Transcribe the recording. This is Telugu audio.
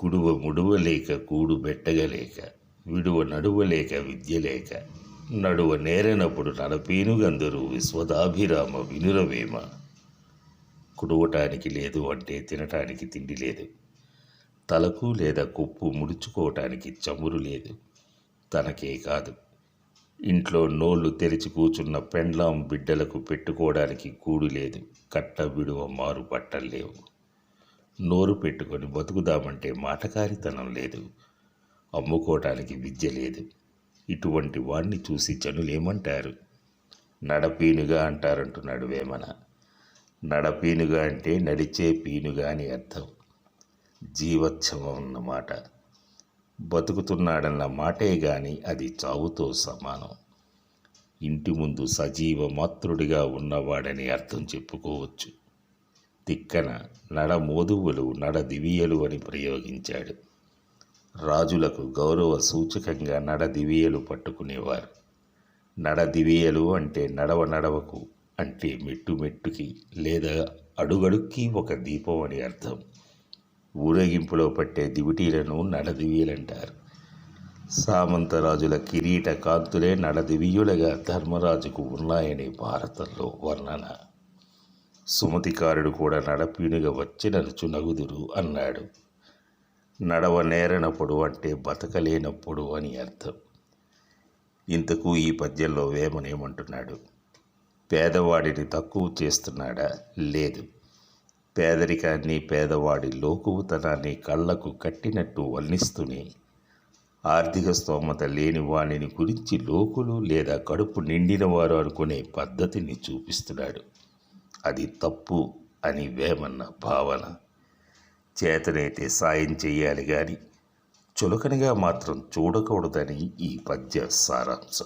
కుడువ ముడువలేక కూడు బెట్టగలేక విడువ నడువలేక విద్య లేక నడువ నేరనప్పుడు నడపేనుగందరూ విశ్వదాభిరామ వినురవేమ. కుడవటానికి లేదు అంటే తినటానికి తిండి లేదు. తలకు లేదా కొప్పు ముడుచుకోవటానికి చమురు లేదు. తనకే కాదు. ఇంట్లో నోళ్ళు తెరిచి కూర్చున్న పెండ్లాం బిడ్డలకు పెట్టుకోవడానికి కూడు లేదు. కట్ట విడువ మారు బట్టలు లేవు. నోరు పెట్టుకొని బతుకుదామంటే మాటకారితనం లేదు. అమ్ముకోవటానికి విద్య లేదు. ఇటువంటి వాణ్ణి చూసి జనులేమంటారు? నడపీనుగా అంటారంటున్నాడు వేమన. నడపీనుగా అంటే నడిచే పీనుగా అని అర్థం. జీవోత్సవం అన్నమాట. బతుకుతున్నాడన్న మాటే గాని అది చావుతో సమానం. ఇంటి ముందు సజీవ మాతృడిగా ఉన్నవాడని అర్థం చెప్పుకోవచ్చు. తిక్కన నడ మోదువులు నడ దివియలు అని ప్రయోగించాడు. రాజులకు గౌరవ సూచకంగా నడ దివియలు పట్టుకునేవారు. నడ దివియలు అంటే నడవ నడవకు అంటే మెట్టు మెట్టుకి లేదా అడుగడుక్కి ఒక దీపం అని అర్థం. ఊరేగింపులో పట్టే దివిటీలను నడదివియలంటారు. సామంతరాజుల కిరీట కాంతులే నడదివీయులుగా ధర్మరాజుకు ఉన్నాయని భారతంలో వర్ణన. సుమతికారుడు కూడా నడపీనుగా వచ్చినరుచు నగుదురు అన్నాడు. నడవ నేరనప్పుడు అంటే బతకలేనప్పుడు అని అర్థం. ఇంతకు ఈ పద్యంలో వేమనేమంటున్నాడు పేదవాడిని తక్కువ చేస్తున్నాడా? లేదు. పేదరికాన్ని పేదవాడి లోకువుతనాన్ని కళ్ళకు కట్టినట్టు వర్ణిస్తూనే ఆర్థిక స్తోమత లేని వాణిని గురించి లోకులు లేదా కడుపు నిండిన వారు అనుకునే పద్ధతిని చూపిస్తున్నాడు. అది తప్పు అని వేమన్న భావన. చేతనైతే సాయం చేయాలి కానీ చులకనగా మాత్రం చూడకూడదని ఈ పద్య సారాంశం.